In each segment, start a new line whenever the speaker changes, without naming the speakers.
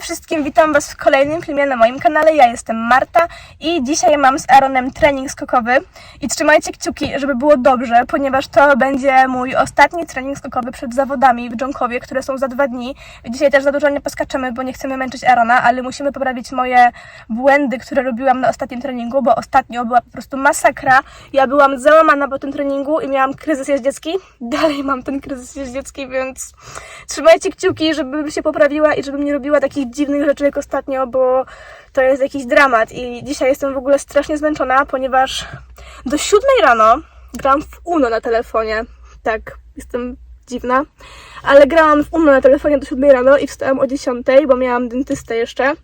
wszystkim, witam Was w kolejnym filmie na moim kanale. Ja jestem Marta i dzisiaj mam z Aaronem trening skokowy. I trzymajcie kciuki, żeby było dobrze, ponieważ to będzie mój ostatni trening skokowy przed zawodami w Dżonkowie, które są za dwa dni. Dzisiaj też za dużo nie poskaczemy, bo nie chcemy męczyć Aarona, ale musimy poprawić moje błędy, które robiłam na ostatnim treningu, bo ostatnio była po prostu masakra. Ja byłam załamana po tym treningu i miałam kryzys jeździecki. Dalej mam ten kryzys jeździecki, więc trzymajcie kciuki, żebym się poprawiła i żebym nie robiła takich dziwnych rzeczy jak ostatnio, bo to jest jakiś dramat i dzisiaj jestem w ogóle strasznie zmęczona, ponieważ do siódmej rano grałam w Uno na telefonie. Tak, jestem dziwna, ale grałam w Uno na telefonie do siódmej rano i wstałam o dziesiątej, bo miałam dentystę jeszcze.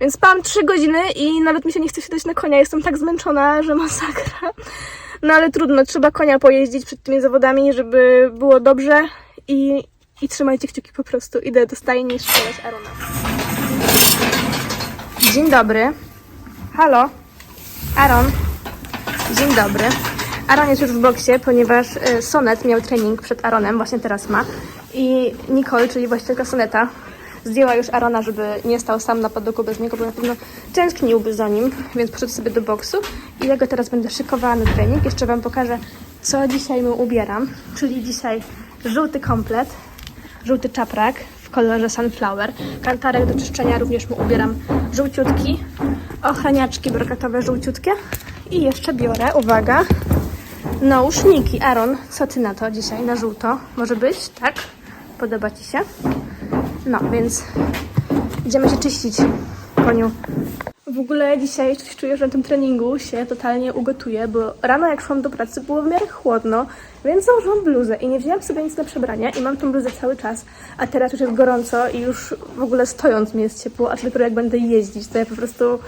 Więc spałam 3 godziny i nawet mi się nie chce siadać na konia. Jestem tak zmęczona, że masakra. No ale trudno, trzeba konia pojeździć przed tymi zawodami, żeby było dobrze i, i trzymajcie kciuki po prostu. Idę do stajni szkoleć Arona. Dzień dobry. Halo? Aaron? Dzień dobry. Aaron jest już w boksie, ponieważ y, Sonet miał trening przed Aaronem, właśnie teraz ma. I Nicole, czyli właścicielka Soneta, zdjęła już Arona, żeby nie stał sam na padoku bez niego, bo na pewno tęskniłby za nim, więc poszedł sobie do boksu. I ja go teraz będę szykowała na trening. Jeszcze Wam pokażę, co dzisiaj mu ubieram. Czyli dzisiaj żółty komplet, żółty czaprak kolorze sunflower. Kantarek do czyszczenia również mu ubieram żółciutki. Ochraniaczki brokatowe żółciutkie. I jeszcze biorę, uwaga, nauszniki. Aaron, co ty na to dzisiaj? Na żółto? Może być? Tak? Podoba ci się? No, więc idziemy się czyścić, koniu. W ogóle dzisiaj czuję, że na tym treningu się totalnie ugotuję, bo rano jak szłam do pracy było w miarę chłodno, więc założyłam bluzę i nie wzięłam sobie nic na przebranie i mam tą bluzę cały czas, a teraz już jest gorąco i już w ogóle stojąc mi jest ciepło, a dopiero jak będę jeździć, to ja po prostu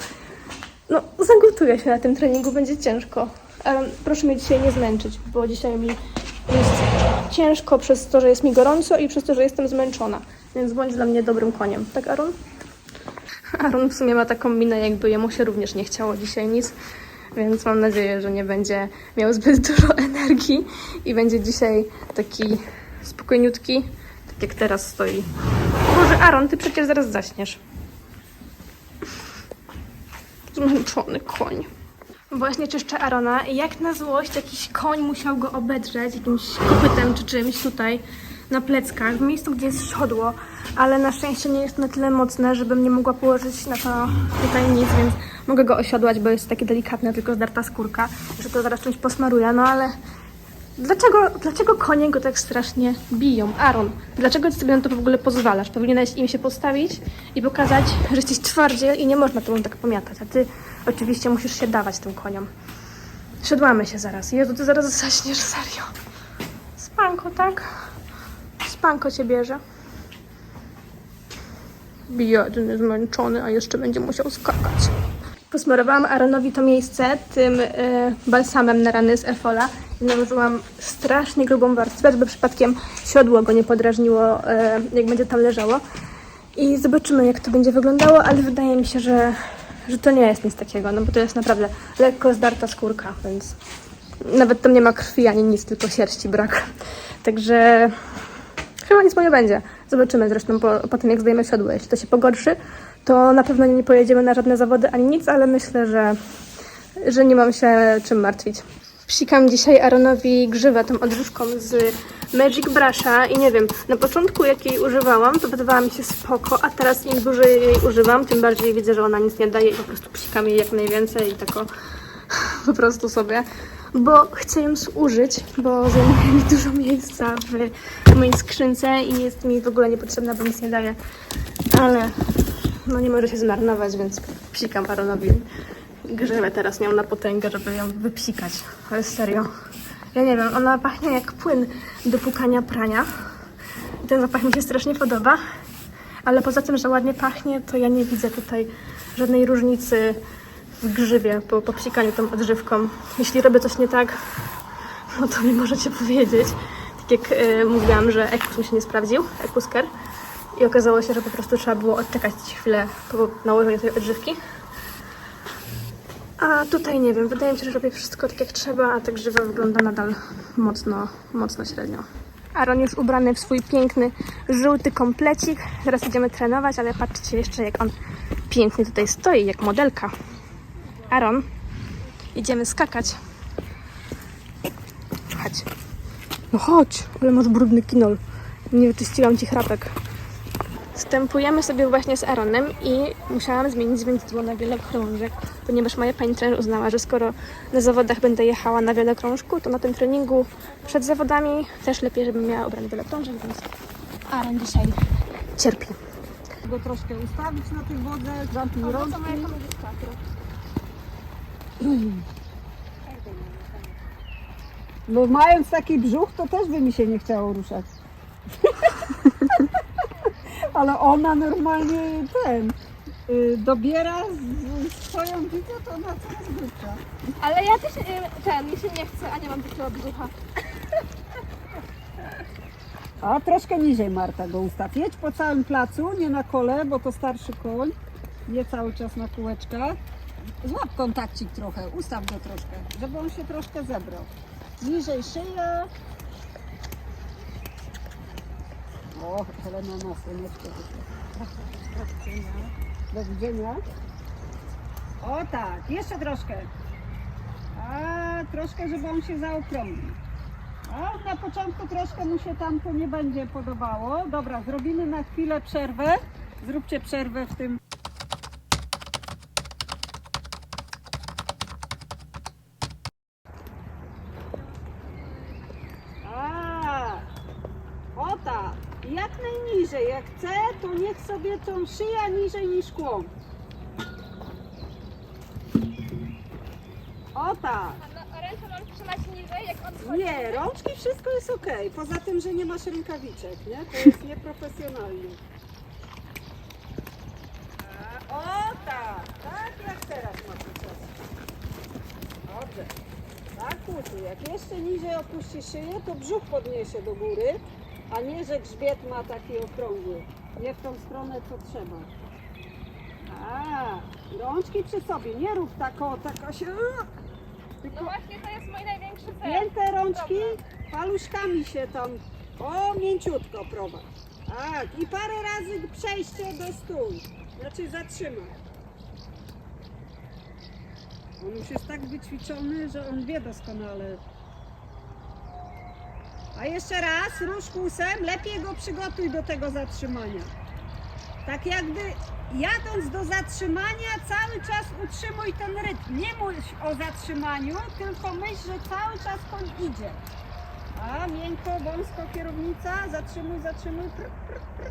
no zagotuję się na tym treningu, będzie ciężko. Ale proszę mnie dzisiaj nie zmęczyć, bo dzisiaj mi jest ciężko przez to, że jest mi gorąco i przez to, że jestem zmęczona. Więc bądź dla mnie dobrym koniem. Tak, Aaron? Aaron w sumie ma taką minę, jakby jemu się również nie chciało dzisiaj nic, więc mam nadzieję, że nie będzie miał zbyt dużo energii i będzie dzisiaj taki spokojniutki, tak jak teraz stoi. Boże, Aaron, ty przecież zaraz zaśniesz. Zmęczony koń. Właśnie czyszczę Arona i jak na złość jakiś koń musiał go obedrzeć jakimś kopytem czy czymś tutaj na pleckach, w miejscu, gdzie jest siodło, ale na szczęście nie jest na tyle mocne, żebym nie mogła położyć na to tutaj nic, więc mogę go osiodłać, bo jest takie delikatne, tylko zdarta skórka, że to zaraz czymś posmaruję, no ale dlaczego, dlaczego konie go tak strasznie biją? Aaron, dlaczego ty sobie na to w ogóle pozwalasz? Powinieneś im się postawić i pokazać, że jesteś twardziel i nie można tobą tak pomiatać, a ty oczywiście musisz się dawać tym koniom. Siodłamy się zaraz. Jezu, ty zaraz zaśniesz, serio. Spanko, tak? Spanko cię bierze. Biedny, zmęczony, a jeszcze będzie musiał skakać. Posmarowałam Aaronowi to miejsce tym e, balsamem na rany z Efola nałożyłam strasznie grubą warstwę, żeby przypadkiem siodło go nie podrażniło, e, jak będzie tam leżało. I zobaczymy, jak to będzie wyglądało, ale wydaje mi się, że, że to nie jest nic takiego, no bo to jest naprawdę lekko zdarta skórka, więc nawet tam nie ma krwi ani nic, tylko sierści brak. Także Chyba nic mu nie będzie. Zobaczymy zresztą po, po tym, jak zdejmę siodło. Jeśli to się pogorszy, to na pewno nie pojedziemy na żadne zawody ani nic, ale myślę, że, że nie mam się czym martwić. Psikam dzisiaj Aaronowi grzywę tą odżywką z Magic Brusha i nie wiem, na początku jak jej używałam, to wydawała mi się spoko, a teraz im dłużej jej używam, tym bardziej widzę, że ona nic nie daje i po prostu psikam jej jak najwięcej i tak o, po prostu sobie, bo chcę ją zużyć, bo zajmuje mi dużo miejsca w mojej skrzynce i jest mi w ogóle niepotrzebna, bo nic nie daje, ale no nie może się zmarnować, więc psikam Aaronowi grzywę teraz miał na potęgę, żeby ją wypsikać, ale serio. Ja nie wiem, ona pachnie jak płyn do pukania prania. Ten zapach mi się strasznie podoba, ale poza tym, że ładnie pachnie, to ja nie widzę tutaj żadnej różnicy w grzywie po, po psikaniu tą odżywką. Jeśli robię coś nie tak, no to mi możecie powiedzieć. Tak jak e, mówiłam, że Ekus mi się nie sprawdził, Ekusker. I okazało się, że po prostu trzeba było odczekać chwilę po nałożeniu tej odżywki. A tutaj nie wiem, wydaje mi się, że robię wszystko tak jak trzeba, a ta grzywa wygląda nadal mocno, mocno średnio. Aaron już ubrany w swój piękny, żółty komplecik. Teraz idziemy trenować, ale patrzcie jeszcze, jak on pięknie tutaj stoi, jak modelka. Aaron, idziemy skakać. Chodź. No chodź, ale masz brudny kinol. Nie wyczyściłam ci chrapek. Wstępujemy sobie właśnie z Aaronem i musiałam zmienić zwędzidło na wielokrążek, ponieważ moja pani trener uznała, że skoro na zawodach będę jechała na wielokrążku, to na tym treningu przed zawodami też lepiej, żebym miała ubrany wielokrążek, więc Aaron dzisiaj cierpi.
go troszkę ustawić na tej wodze, zamknij rączki. No mając taki brzuch, to też by mi się nie chciało ruszać. Ale ona normalnie ten y, dobiera z- swoją widzę, to ona coraz grubsza.
Ale ja też, ten, mi się nie chce, a nie mam takiego brzucha.
A troszkę niżej Marta go ustaw. Jedź po całym placu, nie na kole, bo to starszy koń. Nie cały czas na kółeczkach. Złap kontakcik trochę, ustaw go troszkę, żeby on się troszkę zebrał. Niżej szyja. O, Helena ma słoneczko wyszło. Do widzenia. O tak, jeszcze troszkę. A, troszkę, żeby on się zaokrąglił. O, na początku troszkę mu się tam to nie będzie podobało. Dobra, zrobimy na chwilę przerwę. Zróbcie przerwę w tym. A, o tak. Jak najniżej. Jak chce, to niech sobie tą szyja niżej niż kłon. O tak.
Ręce mam trzymać niżej, jak on
Nie, rączki wszystko jest ok. Poza tym, że nie masz rękawiczek, nie? To jest nieprofesjonalnie. A, O tak, tak jak teraz masz czas. Dobrze. Tak, kurczę, jak jeszcze niżej opuści szyję, to brzuch podniesie do góry, a nie, że grzbiet ma taki okrągły. Nie w tą stronę, co trzeba. A, rączki przy sobie, nie rób tak o, tak o się... Tylko
No właśnie to jest mój największy cel.
Pięte rączki, paluszkami się tam, o mięciutko prowadź. Tak, i parę razy przejście do stół, znaczy zatrzymaj. On już jest tak wyćwiczony, że on wie doskonale. Jeszcze raz, rusz kłusem, lepiej go przygotuj do tego zatrzymania. Tak jakby jadąc do zatrzymania, cały czas utrzymuj ten rytm. Nie myśl o zatrzymaniu, tylko myśl, że cały czas koń idzie. A miękko, wąsko kierownica, zatrzymuj, zatrzymuj. Pr, pr, pr.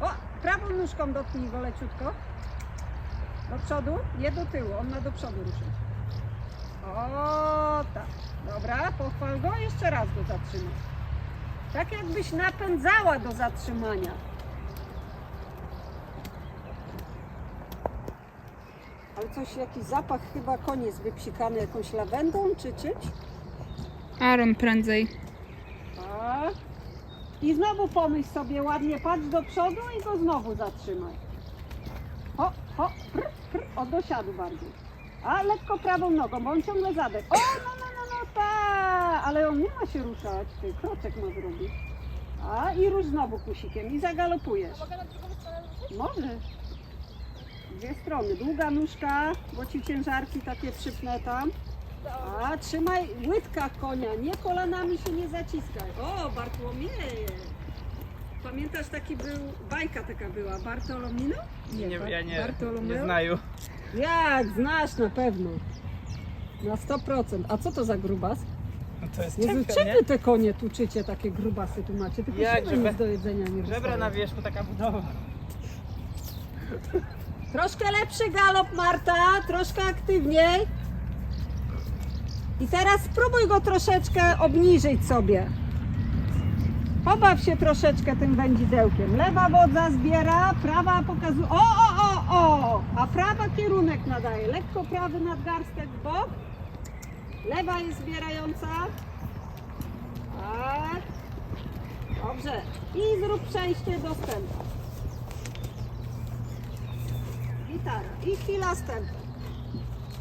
O, prawą nóżką dotknij go leciutko. Do przodu, nie do tyłu, on ma do przodu ruszyć. O, tak. Dobra, pochwal go, jeszcze raz go zatrzymaj. Tak jakbyś napędzała do zatrzymania. Ale coś, jakiś zapach chyba koniec wypsikany jakąś lawendą czy czymś.
Aaron prędzej.
Tak. I znowu pomyśl sobie ładnie, patrz do przodu i go znowu zatrzymaj. Ho, ho, pr, pr, o dosiadu bardziej. A lekko prawą nogą, bo on ciągle zadek. O, no, no, no, no, ta, ale on nie ma się ruszać, ty, kroczek ma zrobić. A i rusz znowu kusikiem i zagalopujesz.
Mogę na drugą stronę ruszyć?
Możesz. Dwie strony. Długa nóżka, bo ci ciężarki takie przypnę tam. A trzymaj łydka konia, nie kolanami się nie zaciskaj. O, Bartłomieje. Pamiętasz taki był, bajka taka była, Bartolomino?
Nie,
Bar-
ja nie,
Bartolomeo?
nie znaju.
Jak, znasz na pewno. Na 100%. A co to za grubas?
No to jest
Jezu, czym wy te konie tuczycie, takie grubasy tu macie? Tylko
Jak,
siły
żeby-
nic do jedzenia nie
Żebra na wierzchu, taka budowa.
Troszkę lepszy galop, Marta, troszkę aktywniej. I teraz spróbuj go troszeczkę obniżyć sobie. Pobaw się troszeczkę tym wędzidełkiem. Lewa wodza zbiera, prawa pokazuje. O, o, o! A prawa kierunek nadaje. Lekko prawy nadgarstek w bok. Lewa jest zbierająca. Tak. Dobrze. I zrób przejście do stępa. Gitara. I chwila stępu.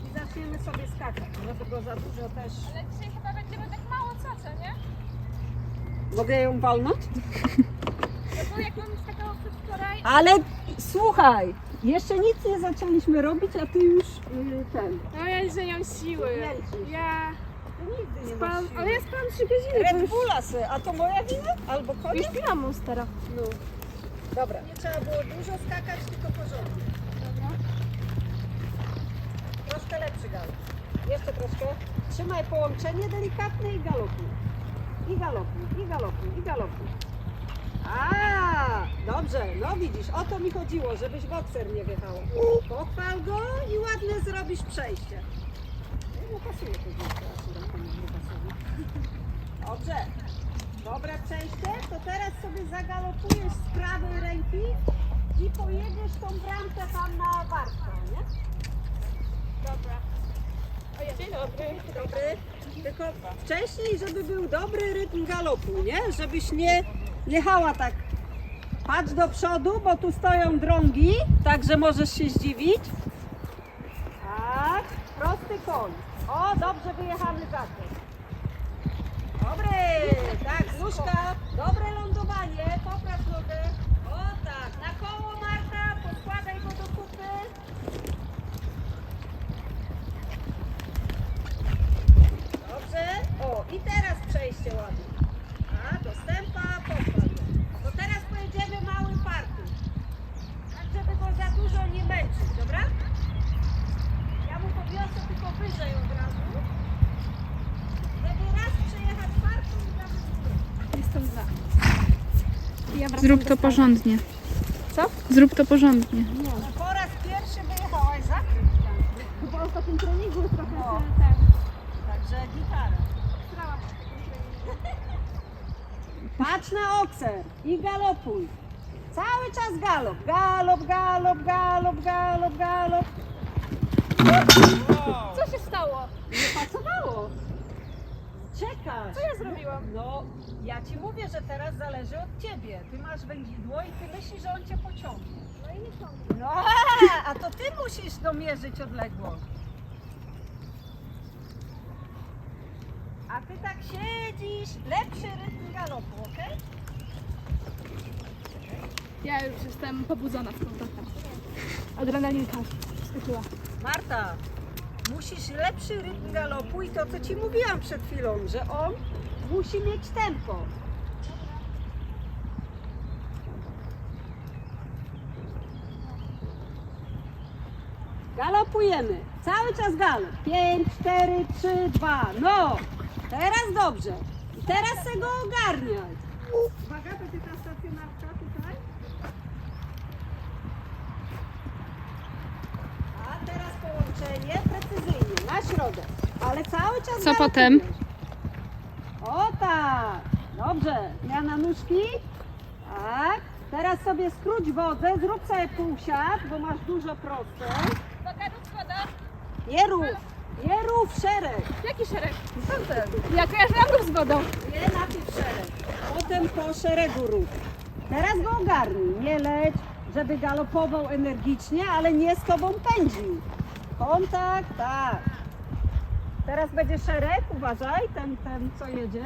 I zaczniemy sobie skakać, żeby go za dużo też...
Ale dzisiaj chyba będziemy tak mało co, co nie?
Mogę ją walnąć?
Bo jak mam skakała przedwczoraj,
Ale słuchaj, jeszcze nic nie zaczęliśmy robić, a ty już y, ten.
no ja nie mam siły.
Męczysz.
Ja
nigdy nie
spałam, ale ja spałam 3 godziny. to
Red
już,
Bulla se, a to moja wina? Albo koniec?
już piłam Monstera.
No. Dobra. Nie trzeba było dużo skakać, tylko porządnie. Troszkę lepszy galop. Jeszcze troszkę. Trzymaj połączenie delikatne i galopuj. I galopuj, i galopuj, i galopuj. A, dobrze, no widzisz, o to mi chodziło, żebyś bokser nie wjechał. Pochwal go i ładne zrobisz przejście. No pasuje to dziecko, akurat to nie pasuje. Dobrze. Dobre przejście, to teraz sobie zagalopujesz z prawej ręki i pojedziesz tą bramkę tam na barkę, nie?
Dobra. Dzień dobry.
Dobry. Tylko wcześniej, żeby był dobry rytm galopu, nie? Żebyś nie jechała tak. Patrz do przodu, bo tu stoją drągi, także możesz się zdziwić. Tak, prosty koń. O, dobrze wyjechany zakręt. Dobry, tak, nóżka. Dobre lądowanie, popraw nogę. O tak, na koło Marta, podkładaj go do kupy. Dobrze. O, i teraz przejście ładnie. A, dostępa, pochwal. To teraz pojedziemy mały parking. Tak, żeby go za dużo nie męczyć, dobra? Ja mu podniosę tylko wyżej od razu. Żeby raz przejechać parking i tam
Jestem za. Ja wracam
Zrób
do
to
stanu.
porządnie.
Co?
Zrób to porządnie.
No, po raz pierwszy wyjechałaś zakręt.
Chyba w ostatnim treningu trochę
O.
się ten...
Także gitara.
strałam.
Patrz na okser i galopuj. Cały czas galop. Galop, galop, galop, galop, galop.
Co się stało?
Nie pasowało. Czekasz.
Co ja zrobiłam?
No, ja ci mówię, że teraz zależy od ciebie. Ty masz wędzidło i ty myślisz, że on cię pociągnie.
No i nie ciągnę.
No, a to ty musisz domierzyć odległość. A ty tak siedzisz, lepszy rytm galopu, okej?
Ja już jestem pobudzona z powrotem. Adrenalinka skoczyła.
Marta, musisz lepszy rytm galopu i to, co ci mówiłam przed chwilą, że on musi mieć tempo. Galopujemy. Cały czas galop. 5, 4, 3, 2. No! Teraz dobrze. I teraz se go ogarniaj. Uwaga, to ty ta stacjonarka tutaj. A teraz połączenie precyzyjnie, na środek. Ale cały czas
Co potem?
O tak. Dobrze. Zmiana nóżki. Tak. Teraz sobie skróć wodę, zrób sobie półsiad, bo masz dużo.
Uwaga, do składa.
Nie rów. Nie rów szereg.
Jaki szereg?
Tamten.
Ja kojarzyłam z wodą.
Nie najpierw szereg. Potem po szeregu rób. Teraz go ogarnij. Nie leć, żeby galopował energicznie, ale nie z tobą pędził. Kontakt, tak. Teraz będzie szereg, uważaj, ten, ten co jedzie.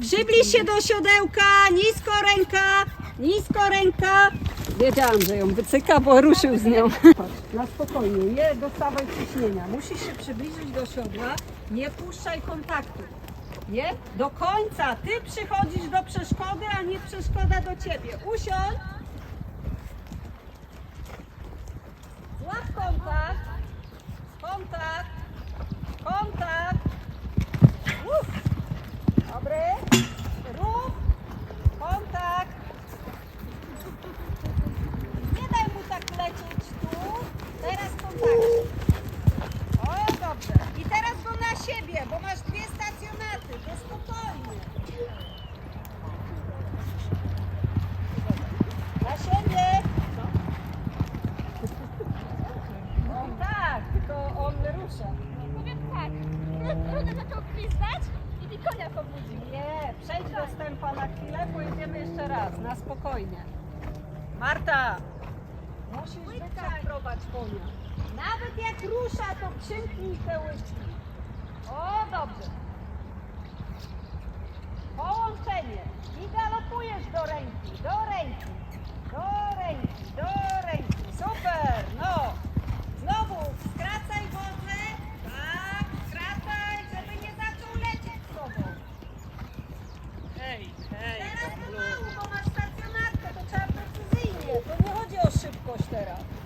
Przybliż się do siodełka, nisko ręka, nisko ręka. Wiedziałam, że ją wycyka, bo ruszył z nią. Na spokojnie, nie dostawaj ciśnienia. Musisz się przybliżyć do siodła, nie puszczaj kontaktu. Nie? Do końca. Ty przychodzisz do przeszkody, a nie przeszkoda do ciebie. Usiądź. Złap kontakt. Kontakt. Kontakt. Uff. Dobry. Ruch. Kontakt. Nie daj mu tak lecieć tu. Teraz kontakt. O, dobrze. I teraz go na siebie, bo masz dwie stacjonaty. To spokojnie. Na siebie. No tak, tylko on rusza.
Powiem tak. Trochę zaczął gwizdać i mi konia pobudził.
Nie, przejdź do stępa na chwilę, pojedziemy jeszcze raz, na spokojnie. Marta, musisz wykalibrować konia. Nawet jak rusza, to przymknij te łyczki. O, dobrze. Połączenie. I galopujesz do ręki, do ręki, do ręki, do ręki. Super, no. Rivera.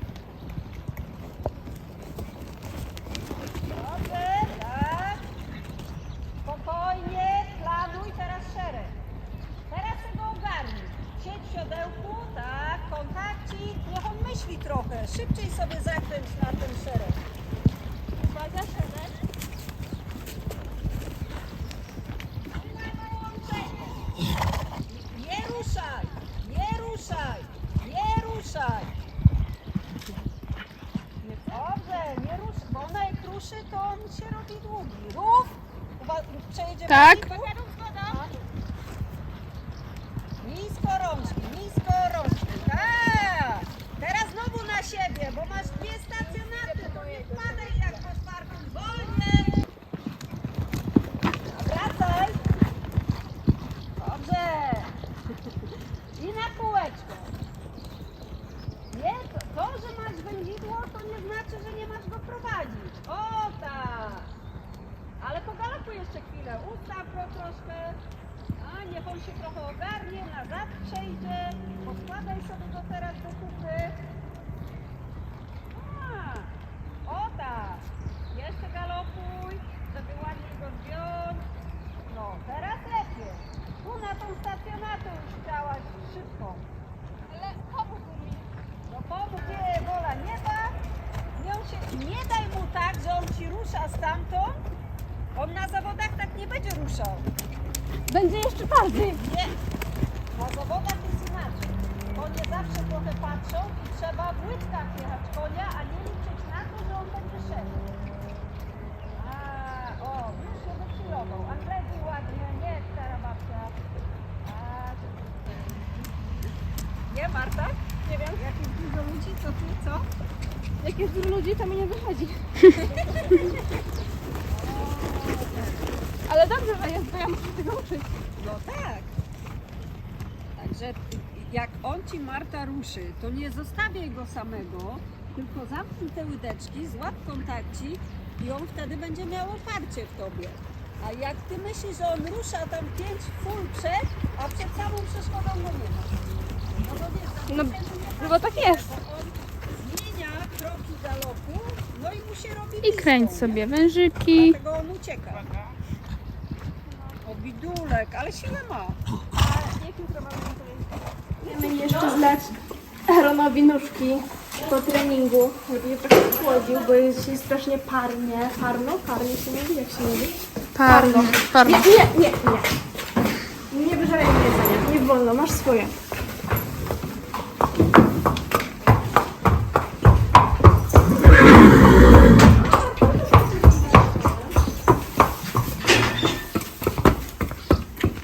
Szybko. Ale pomóż mi. No pomóż, gdzie wola nieba. Nie, on się, nie daj mu tak, że on ci rusza stamtąd. On na zawodach tak nie będzie ruszał.
Będzie jeszcze bardziej.
Nie. Na zawodach jest inaczej. Konie zawsze trochę patrzą i trzeba w łydkach jechać konia, a nie liczyć na to, że on będzie szedł. A, o, już się wychwilował. Anglezi ładnie, nie, stara babcia. A, nie, Marta? Nie wiem. Jak jest dużo ludzi, to ty co?
Jak jest dużo ludzi, to mi nie wychodzi. Ale dobrze, że jest, bo ja muszę tego uczyć.
No tak. Także jak on ci Marta ruszy, to nie zostawiaj go samego, tylko zamknij te łydeczki, złap kontakcik i on wtedy będzie miał oparcie w tobie. A jak ty myślisz, że on rusza tam pięć full przed, a przed samą przeszkodą go nie ma. No bo
No,
nie
bo tak jest.
Zmienia kroki galopu, no i mu się robi
I
blisko,
kręć
nie?
sobie wężyki.
Dlatego on ucieka. O bidulek, ale siłę ma.
Chcemy jeszcze zlać Aaronowi nóżki po treningu, żeby je trochę chłodził, bo jest dzisiaj strasznie parnie. Parno? Parnie się mówi? Jak się mówi?
Parno.
Nie,
Parno.
nie, nie, nie. Nie wyżeraj mi jedzenia, nie wolno, masz swoje.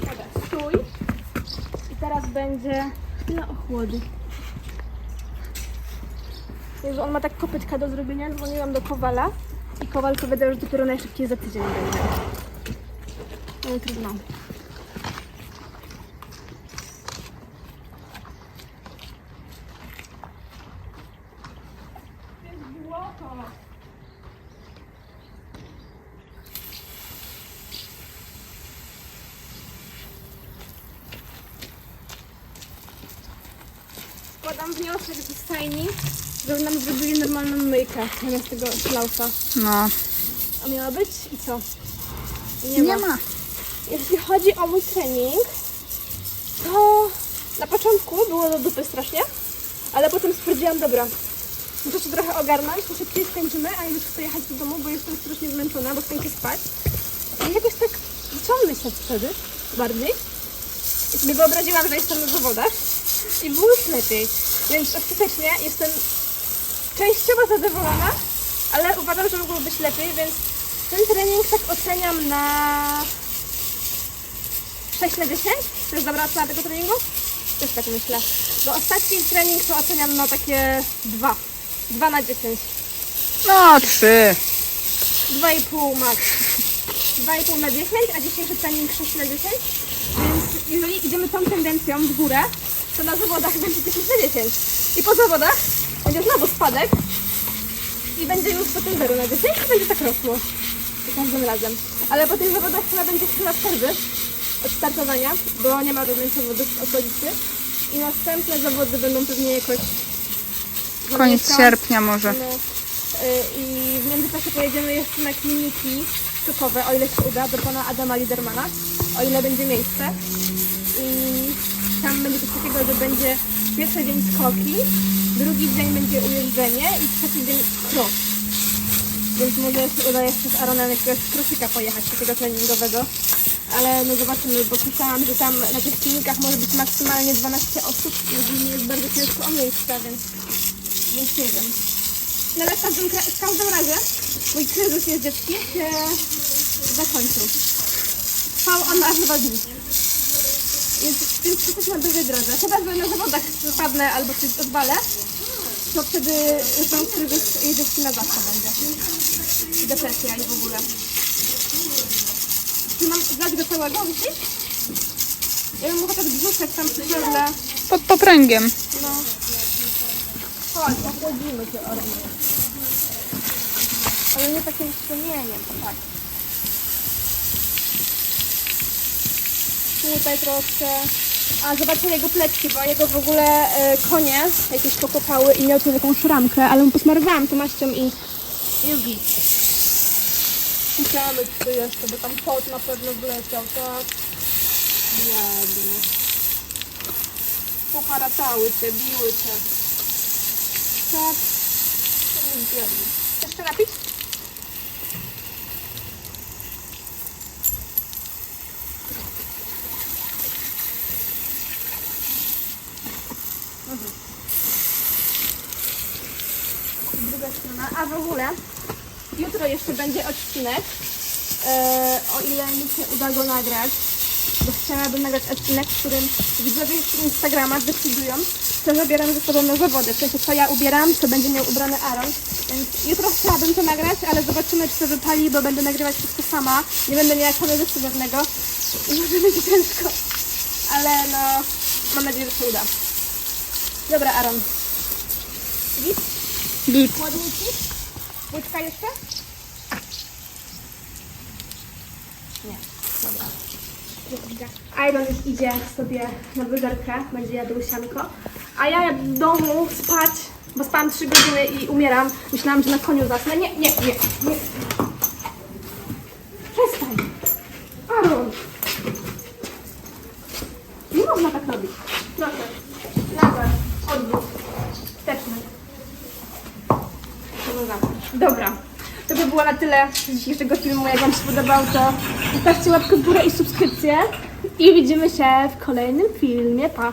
Dobra, stój. I teraz będzie chwila ochłody. Jezu, on ma tak kopytka do zrobienia, dzwoniłam do Kowala i Kowal powiedział, że dopiero najszybciej za tydzień będzie. No trudno. Składam wniosek ze stajni, żeby nam zrobili normalną myjkę zamiast tego szlaufa.
No.
A miała być i co?
Nie ma.
Jeśli chodzi o mój trening, to na początku było do dupy strasznie, ale potem stwierdziłam, dobra, muszę się trochę ogarnąć, to szybciej skończymy, a ja już chcę jechać do domu, bo jestem strasznie zmęczona, bo chcę iść spać. I jakoś tak zaczęłam myśleć wtedy bardziej. I sobie wyobraziłam, że jestem na zawodach i było już lepiej. Więc ostatecznie jestem częściowo zadowolona, ale uważam, że mogło być lepiej, więc ten trening tak oceniam na 6 na 10. To jest dobra ocena tego treningu? Też tak myślę. Bo ostatni trening to oceniam na takie 2. 2 na 10.
No, trzy.
2,5 max. 2,5 na 10, a dzisiejszy trening 6 na 10. jeżeli idziemy tą tendencją w górę, to na zawodach będzie 10 na 10. I po zawodach będzie znowu spadek i będzie już potem 0 na 10 i będzie tak rosło. Za każdym razem. Ale po tych zawodach chyba będzie chwila przerwy od startowania, bo nie ma żadnych zawodów w okolicy. I następne zawody będą pewnie jakoś...
Koniec
Zamykam.
sierpnia może.
No, y, I w międzyczasie pojedziemy jeszcze na kliniki sztukowe, o ile się uda, do pana Adama Lidermana, o ile będzie miejsce. Tam będzie coś takiego, że będzie pierwszy dzień skoki, drugi dzień będzie ujeżdżenie i trzeci dzień cross. Więc może się uda jeszcze z Aaronem jakiegoś crossika pojechać, takiego treningowego. Ale no zobaczymy, bo słyszałam, że tam na tych klinikach może być maksymalnie 12 osób i ogólnie jest bardzo ciężko o miejsca, więc, więc nie wiem. No ale w każdym, w każdym razie mój kryzys jeździecki się zakończył. Trwał on aż dwa dni. Więc, więc jesteśmy na dużej drodze. Chyba, że na zawodach spadnę albo coś odwalę, to wtedy ten kryzys jeździecki na zawsze będzie. Depresja i w ogóle. Czy mam zdać go całego myślisz? Ja bym mogła tak brzuszek tam przy.
Pod popręgiem.
No. Chodź, ochłodzimy cię ormy. Ale nie takim strumieniem, tak. Tutaj troszkę. A zobaczcie jego plecy, bo jego w ogóle e, konie jakieś pokopały i miał tu taką szramkę, ale mu posmarowałam to maścią i już git. Musiałam być tu jeszcze, bo tam pot na pewno wleciał, tak? Biedny. Poharatały cię, biły cię. Tak. To jest biedny. Jeszcze napić? Mhm. Druga strona. A w ogóle jutro jeszcze będzie odcinek. E, o ile mi się uda go nagrać, bo chciałabym nagrać odcinek, w którym widzowie z Instagrama decydują, co zabieram ze sobą na zawody. W sensie, co ja ubieram, co będzie miał ubrany Aaron. Więc jutro chciałabym to nagrać, ale zobaczymy, czy to wypali, bo będę nagrywać wszystko sama. Nie będę miała kamerzysty żadnego. I może będzie ciężko. Ale no, mam nadzieję, że się uda. Dobra, Aaron. Git?
Git.
Chłodniki? Łyczka jeszcze? Nie, dobra. Iron już idzie sobie na wyżerkę, będzie jadł sianko. A ja w domu spać, bo spałam 3 godziny i umieram. Myślałam, że na koniu zasnę. Nie, nie, nie, nie. Przestań. Aaron. Nie można tak robić. Proszę. Nazar. Odwrót. Wsteczny. Dobra. To by było na tyle z dzisiejszego filmu. Jak Wam się podobał, to zostawcie łapkę w górę i subskrypcję. I widzimy się w kolejnym filmie. Pa!